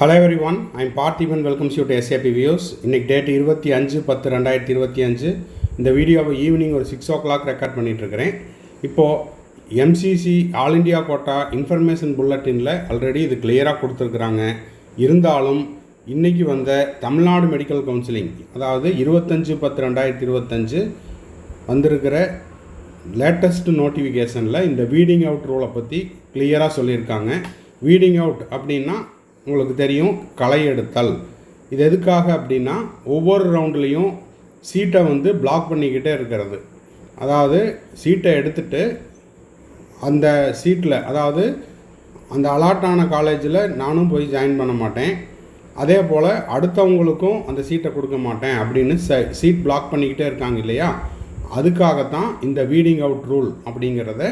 Hello every one I'm Parthiban welcomes you to SAP views இன்னைக்கு date இருபத்தி அஞ்சு பத்து ரெண்டாயிரத்தி இருபத்தி அஞ்சு. இந்த வீடியோவை ஈவினிங் ஒரு சிக்ஸ் ஓ கிளாக் ரெக்கார்ட் பண்ணிகிட்ருக்கிறேன் இப்போது MCC all India quota information புல்லட்டினில் already இது கிளியராக கொடுத்துருக்குறாங்க. இருந்தாலும் இன்றைக்கி வந்த தமிழ்நாடு மெடிக்கல் கவுன்சிலிங் அதாவது இருபத்தஞ்சு பத்து ரெண்டாயிரத்தி இருபத்தஞ்சு வந்திருக்கிற லேட்டஸ்ட் நோட்டிஃபிகேஷனில் இந்த வீடிங் அவுட் ரூலை பற்றி கிளியராக சொல்லியிருக்காங்க. வீடிங் அவுட் அப்படின்னா உங்களுக்கு தெரியும் களை எடுத்தல். இது எதுக்காக அப்படின்னா ஒவ்வொரு ரவுண்ட்லேயும் சீட்டை வந்து பிளாக் பண்ணிக்கிட்டே இருக்கிறது. அதாவது சீட்டை எடுத்துட்டு அந்த சீட்டில் அதாவது அந்த அலாட்டான காலேஜில் நானும் போய் ஜாயின் பண்ண மாட்டேன். அதே போல் அடுத்தவங்களுக்கும் அந்த சீட்டை கொடுக்க மாட்டேன் அப்படின்னு ச சீட் பிளாக் பண்ணிக்கிட்டே இருக்காங்க இல்லையா? அதுக்காகத்தான் இந்த வீடிங் அவுட் ரூல் அப்படிங்கிறத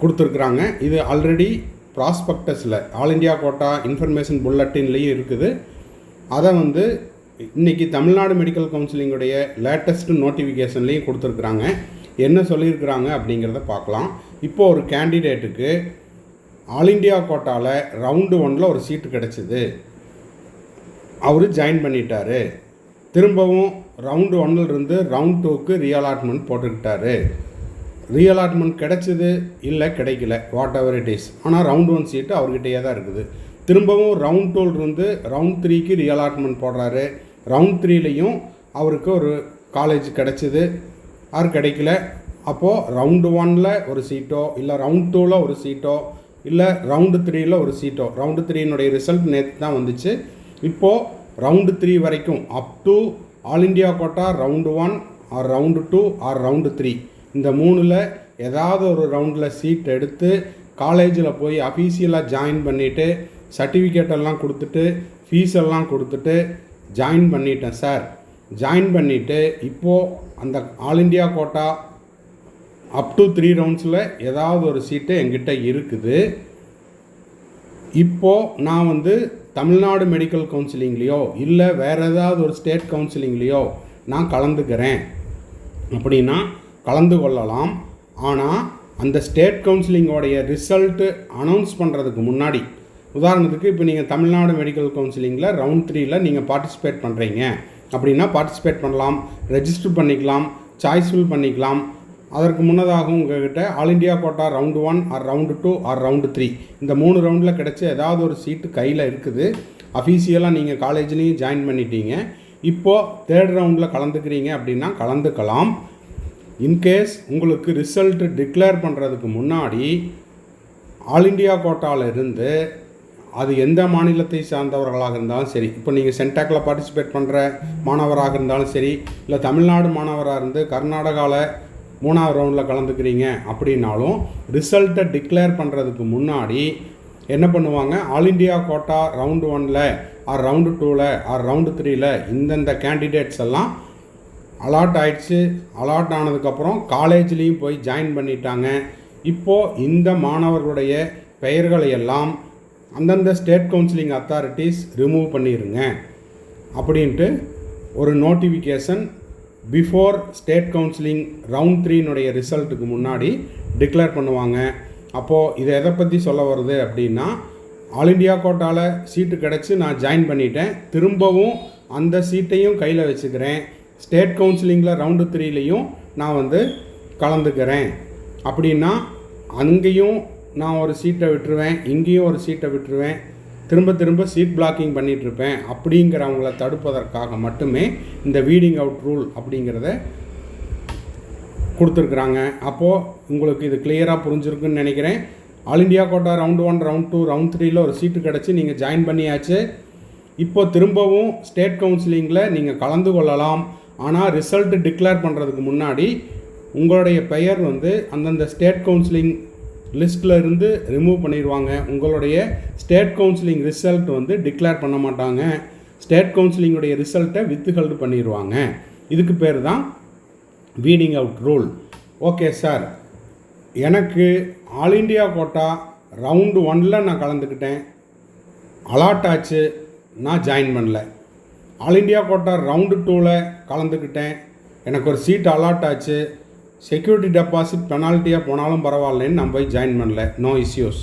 கொடுத்துருக்குறாங்க. இது ஆல்ரெடி ப்ராஸ்பெக்டஸில் ஆல் இண்டியா கோட்டா இன்ஃபர்மேஷன் புல்லட்டின்லேயும் இருக்குது. அதை வந்து இன்றைக்கி தமிழ்நாடு மெடிக்கல் கவுன்சிலிங்குடைய லேட்டஸ்ட் நோட்டிஃபிகேஷன்லேயும் கொடுத்துருக்குறாங்க. என்ன சொல்லியிருக்கிறாங்க அப்படிங்கிறத பார்க்கலாம். இப்போது ஒரு கேண்டிடேட்டுக்கு ஆல் இண்டியா கோட்டாவில் ரவுண்டு ஒனில் ஒரு சீட்டு கிடச்சிது. அவர் ஜாயின் பண்ணிட்டாரு. திரும்பவும் ரவுண்டு ஒன்னில் இருந்து ரவுண்ட் டூக்கு ரீஅலாட்மெண்ட் போட்டுக்கிட்டாரு. ரீஅலாட்மெண்ட் கிடைச்சிது இல்லை கிடைக்கல. வாட் எவர் இட் இஸ் ஆனால் ரவுண்ட் ஒன் சீட்டு அவர்கிட்டயே தான் இருக்குது. திரும்பவும் ரவுண்ட் டூல் இருந்து ரவுண்ட் த்ரீக்கு ரீஅலாட்மெண்ட் போடுறாரு. ரவுண்ட் த்ரீலேயும் அவருக்கு ஒரு காலேஜ் கிடச்சிது. ஆர் கிடைக்கல? அப்போது ரவுண்டு ஒனில் ஒரு சீட்டோ இல்லை ரவுண்ட் டூவில் ஒரு சீட்டோ இல்லை ரவுண்டு த்ரீயில் ஒரு சீட்டோ ரவுண்டு த்ரீனுடைய ரிசல்ட் நேற்று தான் வந்துச்சு. இப்போது ரவுண்டு த்ரீ வரைக்கும் up to all India quota round one or round two or round three இந்த மூணில் ஏதாவது ஒரு ரவுண்டில் சீட் எடுத்து காலேஜில் போய் அஃபீஷியலாக ஜாயின் பண்ணிவிட்டு சர்டிஃபிகேட்டெல்லாம் கொடுத்துட்டு ஃபீஸ் எல்லாம் கொடுத்துட்டு ஜாயின் பண்ணிட்டேன் சார் ஜாயின் பண்ணிவிட்டு இப்போது அந்த all India quota up to three ரவுண்ட்ஸில் ஏதாவது ஒரு சீட்டு எங்கிட்ட இருக்குது. இப்போது நான் வந்து தமிழ்நாடு மெடிக்கல் கவுன்சிலிங்லேயோ இல்லை வேறு ஏதாவது ஒரு ஸ்டேட் கவுன்சிலிங்லேயோ நான் கலந்துக்கிறேன். அப்படின்னா கலந்து கொள்ளலாம். ஆனால் அந்த ஸ்டேட் கவுன்சிலிங்கோடைய ரிசல்ட்டு அனௌன்ஸ் பண்ணுறதுக்கு முன்னாடி உதாரணத்துக்கு இப்போ நீங்கள் தமிழ்நாடு மெடிக்கல் கவுன்சிலிங்கில் ரவுண்ட் த்ரீயில் நீங்கள் பார்ட்டிசிபேட் பண்ணுறீங்க அப்படின்னா பார்ட்டிசிபேட் பண்ணலாம் ரெஜிஸ்டர் பண்ணிக்கலாம் சாய்ஸ் ஃபில் பண்ணிக்கலாம். அதற்கு முன்னதாகவும் உங்ககிட்ட all India quota round one or round two or round three இந்த மூணு ரவுண்டில் கிடச்ச ஏதாவது ஒரு சீட்டு கையில் இருக்குது. அஃபீஷியலாக நீங்கள் காலேஜ்லேயும் ஜாயின் பண்ணிட்டீங்க. இப்போது தேர்ட் ரவுண்டில் கலந்துக்கிறீங்க அப்படின்னா கலந்துக்கலாம். இன்கேஸ் உங்களுக்கு ரிசல்ட்டு டிக்ளேர் பண்ணுறதுக்கு முன்னாடி ஆல் இண்டியா கோட்டாவில் இருந்து அது எந்த மாநிலத்தை சார்ந்தவர்களாக இருந்தாலும் சரி இப்போ நீங்கள் சென்டாக்கில் பார்ட்டிசிபேட் பண்ணுற மாணவராக இருந்தாலும் சரி இல்லை தமிழ்நாடு மாணவராக இருந்து கர்நாடகாவில் மூணாவது ரவுண்டில் கலந்துக்கிறீங்க அப்படின்னாலும் ரிசல்ட்டை டிக்ளேர் பண்ணுறதுக்கு முன்னாடி என்ன பண்ணுவாங்க? ஆல் இண்டியா கோட்டா ரவுண்டு ஒனில் ஆர் ரவுண்டு டூவில் ஆர் ரவுண்டு த்ரீயில் இந்தந்த கேண்டிடேட்ஸ் எல்லாம் அலாட் ஆயிடுச்சு. அலாட் ஆனதுக்கப்புறம் காலேஜ்லேயும் போய் ஜாயின் பண்ணிட்டாங்க. இப்போது இந்த மாணவர்களுடைய பெயர்களை எல்லாம் அந்தந்த ஸ்டேட் கவுன்சிலிங் அத்தாரிட்டிஸ் ரிமூவ் பண்ணிடுங்க அப்படின்ட்டு ஒரு notification before state counselling round த்ரீனுடைய ரிசல்ட்டுக்கு முன்னாடி டிக்ளேர் பண்ணுவாங்க. அப்போது இது எதை பற்றி சொல்ல வருது அப்படின்னா ஆல் இண்டியா கோட்டாவில் சீட்டு கிடச்சி நான் ஜாயின் பண்ணிட்டேன். திரும்பவும் அந்த சீட்டையும் கையில் வச்சுக்கிறேன். ஸ்டேட் கவுன்சிலிங்கில் ரவுண்டு த்ரீலேயும் நான் வந்து கலந்துக்கிறேன். அப்படின்னா அங்கேயும் நான் ஒரு சீட்டை விட்டுருவேன் இங்கேயும் ஒரு சீட்டை விட்டுருவேன் திரும்ப திரும்ப சீட் பிளாக்கிங் பண்ணிகிட்ருப்பேன் அப்படிங்கிறவங்கள தடுப்பதற்காக மட்டுமே இந்த வீடிங் அவுட் ரூல் அப்படிங்கிறத கொடுத்துருக்குறாங்க. அப்போது உங்களுக்கு இது கிளியராக புரிஞ்சிருக்குன்னு நினைக்கிறேன். All India quota round one round two round த்ரீயில் ஒரு சீட்டு கிடச்சி நீங்கள் ஜாயின் பண்ணியாச்சு. இப்போ திரும்பவும் ஸ்டேட் கவுன்சிலிங்கில் நீங்கள் கலந்து கொள்ளலாம். ஆனால் ரிசல்ட் டிக்ளேர் பண்ணுறதுக்கு முன்னாடி உங்களுடைய பெயர் வந்து அந்தந்த ஸ்டேட் கவுன்சிலிங் லிஸ்ட்டில் இருந்து ரிமூவ் பண்ணிடுவாங்க உங்களுடைய ஸ்டேட் கவுன்சிலிங் ரிசல்ட் வந்து டிக்ளேர் பண்ண மாட்டாங்க. ஸ்டேட் கவுன்சிலிங்குடைய ரிசல்ட்டை வித்துஹல்டு பண்ணிடுவாங்க இதுக்கு பேர் தான் weeding out rule okay sir எனக்கு ஆல் இண்டியா கோட்டா ரவுண்டு ஒனில் நான் கலந்துக்கிட்டேன். அலாட் ஆச்சு. நான் ஜாயின் பண்ணல. ஆல் இண்டியா கோட்டா ரவுண்டு டூவில் கலந்துக்கிட்டேன். எனக்கு ஒரு சீட் அலாட் ஆச்சு. செக்யூரிட்டி டெபாசிட் பெனால்ட்டியாக போனாலும் பரவாயில்லன்னு நான் போய் ஜாயின் பண்ணல. நோ இஷ்யூஸ்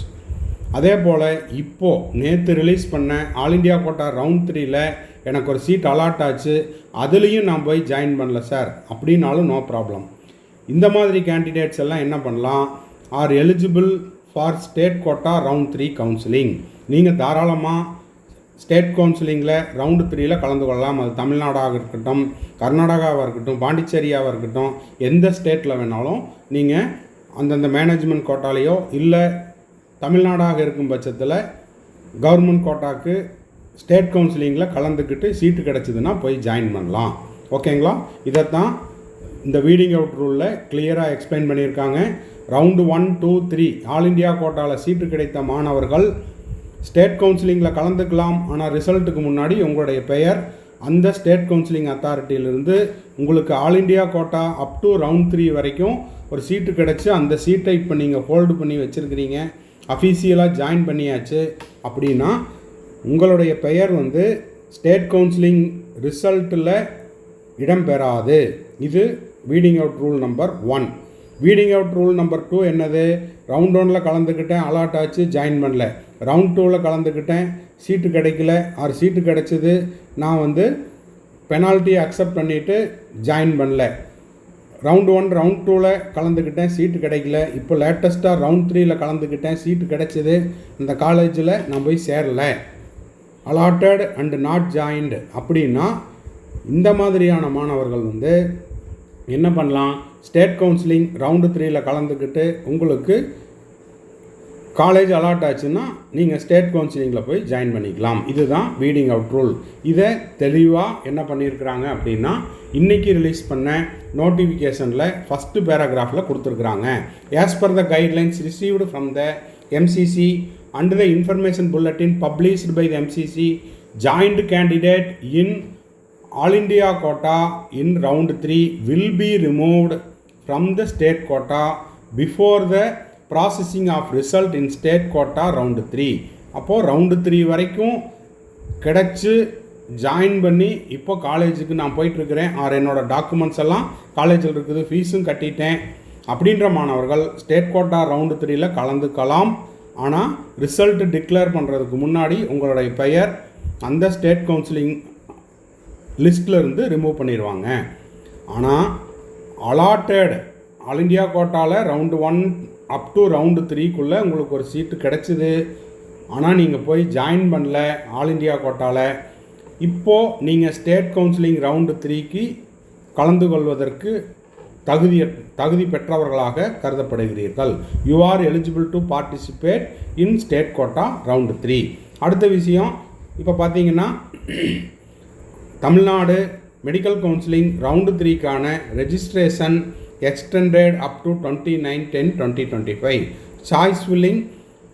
அதே போல் இப்போது நேற்று ரிலீஸ் பண்ண ஆல் இண்டியா கோட்டா ரவுண்ட் த்ரீயில் எனக்கு ஒரு சீட் அலாட் ஆச்சு. அதுலேயும் நான் போய் ஜாயின் பண்ணல சார் அப்படின்னாலும் நோ ப்ராப்ளம் இந்த மாதிரி கேண்டிடேட்ஸ் எல்லாம் என்ன பண்ணலாம்? Are eligible for state quota round three counselling நீங்கள் தாராளமாக ஸ்டேட் கவுன்சிலிங்கில் ரவுண்டு த்ரீயில் கலந்து கொள்ளலாம். அது தமிழ்நாடாக இருக்கட்டும் கர்நாடகாவாக இருக்கட்டும் பாண்டிச்சேரியாக இருக்கட்டும் எந்த ஸ்டேட்டில் வேணாலும் நீங்கள் அந்தந்த மேனேஜ்மெண்ட் கோட்டாலேயோ இல்லை தமிழ்நாடாக இருக்கும் பட்சத்தில் கவர்மெண்ட் கோட்டாக்கு ஸ்டேட் கவுன்சிலிங்கில் கலந்துக்கிட்டு சீட்டு கிடச்சிதுன்னா போய் ஜாயின் பண்ணலாம். ஓகேங்களா? இதைத்தான் இந்த வீடிங் அவுட் ரூலில் கிளியராக எக்ஸ்பிளைன் பண்ணியிருக்காங்க. Round one two three all India கோட்டாவில் சீட்டு கிடைத்த மாணவர்கள் ஸ்டேட் கவுன்சிலிங்கில் கலந்துக்கலாம் ஆனால் ரிசல்ட்டுக்கு முன்னாடி உங்களுடைய பெயர் அந்த ஸ்டேட் கவுன்சிலிங் அத்தாரிட்டியிலிருந்து உங்களுக்கு all India quota up to round three வரைக்கும் ஒரு சீட்டு கிடச்சி அந்த சீட்டை இப்போ நீங்கள் ஹோல்டு பண்ணி வச்சுருக்கிறீங்க. அஃபீஷியலாக ஜாயின் பண்ணியாச்சு அப்படின்னா உங்களுடைய பெயர் வந்து ஸ்டேட் கவுன்சிலிங் ரிசல்ட்டில் இடம்பெறாது இது weeding out rule number one weeding out rule number two என்னது? ரவுண்ட் ஒனில் கலந்துக்கிட்டேன் அலாட் ஆச்சு ஜாயின் பண்ணல. ரவுண்ட் டூவில் கலந்துக்கிட்டேன் சீட்டு கிடைக்கல. ஆறு சீட்டு கிடைச்சிது. நான் வந்து பெனால்ட்டியை அக்செப்ட் பண்ணிவிட்டு ஜாயின் பண்ணல. ரவுண்ட் ஒன் ரவுண்ட் டூவில் கலந்துக்கிட்டேன் சீட்டு கிடைக்கல. இப்போ லேட்டஸ்ட்டாக ரவுண்ட் த்ரீயில் கலந்துக்கிட்டேன் சீட்டு கிடைச்சிது. இந்த காலேஜில் நான் போய் சேரலை. அலாட்டட் அண்ட் நாட் ஜாயின்டு அப்படின்னா இந்த மாதிரியான மாணவர்கள் வந்து என்ன பண்ணலாம்? ஸ்டேட் கவுன்சிலிங் ரவுண்டு த்ரீயில் கலந்துக்கிட்டு உங்களுக்கு காலேஜ் அலாட் ஆச்சுன்னா நீங்கள் ஸ்டேட் கவுன்சிலிங்கில் போய் ஜாயின் பண்ணிக்கலாம். இதுதான் வீடிங் அவுட் ரூல் இதை தெளிவாக என்ன பண்ணியிருக்கிறாங்க அப்படின்னா இன்றைக்கி ரிலீஸ் பண்ண நோட்டிஃபிகேஷனில் ஃபஸ்ட்டு பேராகிராஃபில் கொடுத்துருக்குறாங்க. As per the guidelines received from the MCC and the information bulletin published by the MCC joint candidate in all India quota in round three will be removed from the state quota before the processing of result in state quota round three அப்போது round three வரைக்கும் கிடச்சி join பண்ணி இப்போ காலேஜுக்கு நான் போயிட்டுருக்கிறேன். R என்னோடய documents எல்லாம் காலேஜில் இருக்குது. ஃபீஸும் கட்டிட்டேன். அப்படின்ற மாணவர்கள் ஸ்டேட் கோட்டா ரவுண்டு த்ரீயில் கலந்துக்கலாம். ஆனால் ரிசல்ட் டிக்ளேர் பண்ணுறதுக்கு முன்னாடி உங்களுடைய பெயர் அந்த ஸ்டேட் கவுன்சிலிங் லிஸ்ட்டில் இருந்து ரிமூவ் பண்ணிடுவாங்க. ஆனால் அலாட்டட் ஆல் இண்டியா கோட்டாவில் round one up to round த்ரீக்குள்ளே உங்களுக்கு ஒரு சீட்டு கிடச்சிது. ஆனால் நீங்கள் போய் ஜாயின் பண்ணல ஆல் இண்டியா கோட்டாவில் இப்போது நீங்கள் ஸ்டேட் கவுன்சிலிங் ரவுண்டு த்ரீக்கு கலந்து கொள்வதற்கு தகுதி தகுதி பெற்றவர்களாக கருதப்படுகிறீர்கள். You are eligible to participate in state quota round three அடுத்த விஷயம் இப்போ பார்த்தீங்கன்னா Tamil Nadu medical counselling round த்ரீக்கான registration extended up to twenty nine ten twenty twenty five choice willing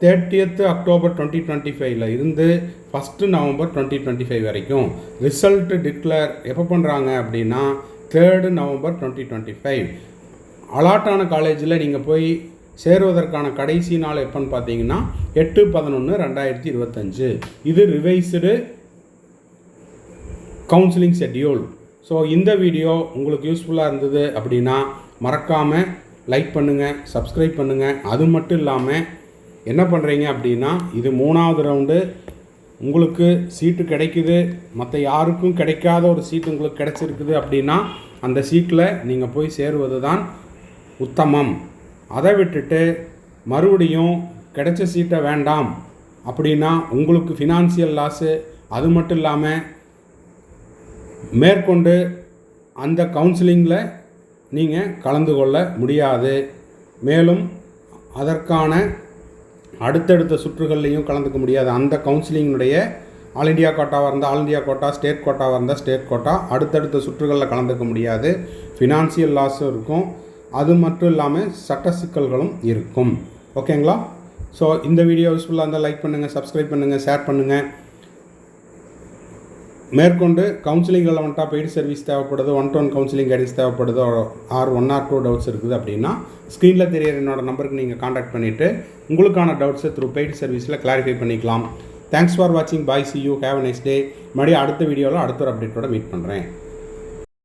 thirtieth October twenty twenty ஃபைவ்ல இருந்து first November twenty twenty five வரைக்கும். Result declare எப்போ பண்ணுறாங்க அப்படின்னா third November twenty twenty five அலாட்டான காலேஜில் நீங்கள் போய் சேருவதற்கான கடைசி நாள் எப்போன்னு பார்த்தீங்கன்னா எட்டு பதினொன்று ரெண்டாயிரத்தி இருபத்தஞ்சு. இது ரிவைஸ்டு கவுன்சிலிங் ஷெட்யூல் ஸோ இந்த வீடியோ உங்களுக்கு யூஸ்ஃபுல்லாக இருந்தது அப்படின்னா மறக்காமல் லைக் பண்ணுங்கள் சப்ஸ்கிரைப் பண்ணுங்கள் அது மட்டும் இல்லாமல் என்ன பண்ணுறீங்க அப்படின்னா இது மூணாவது ரவுண்டு உங்களுக்கு சீட்டு கிடைக்குது. மற்ற யாருக்கும் கிடைக்காத ஒரு சீட்டு உங்களுக்கு கிடைச்சிருக்குது அப்படின்னா அந்த சீட்டில் நீங்கள் போய் சேருவது தான் உத்தமம். அதை விட்டுட்டு மறுபடியும் கிடைச்ச சீட்டை வேண்டாம் அப்படின்னா உங்களுக்கு ஃபினான்சியல் லாஸு அது மட்டும் இல்லாமல் மேற்கொண்டு அந்த கவுன்சிலிங்கில் நீங்கள் கலந்து கொள்ள முடியாது. மேலும் அதற்கான அடுத்தடுத்த சுற்றுகள்லையும் கலந்துக்க முடியாது. அந்த கவுன்சிலிங்கினுடைய ஆல் இண்டியா கோட்டாவாக இருந்தால் ஆல் இண்டியா கோட்டா ஸ்டேட் கோட்டாவாக இருந்தால் ஸ்டேட் கோட்டா அடுத்தடுத்த சுற்றுகளில் கலந்துக்க முடியாது. ஃபினான்சியல் லாஸும் இருக்கும். அது மட்டும் இல்லாமல் சட்ட சிக்கல்களும் இருக்கும். ஓகேங்களா ஸோ இந்த வீடியோ யூஸ்ஃபுல்லாக இருந்தால் லைக் பண்ணுங்கள் சப்ஸ்கிரைப் பண்ணுங்கள் ஷேர் பண்ணுங்கள் மேற்கொண்டு கவுன்சிலிங் ரெலவெண்ட்டாக பெய்டு சர்வீஸ் தேவைப்படுது one to one counselling guidance தேவைப்படுது or one or two doubts இருக்குது அப்படின்னா ஸ்க்ரீனில் தெரியற என்னோடய நம்பருக்கு நீங்கள் காண்டாக்ட் பண்ணிவிட்டு உங்களுக்கான டவுட்ஸை த்ரூ பெய்டு சர்வீஸில் கிளாரிஃபை பண்ணிக்கலாம். தேங்க்ஸ் ஃபார் வாட்சிங் bye see you have next day மறுபடியும் அடுத்த வீடியோவில் அடுத்த ஒரு அப்டேட்டோட மீட் பண்ணுறேன்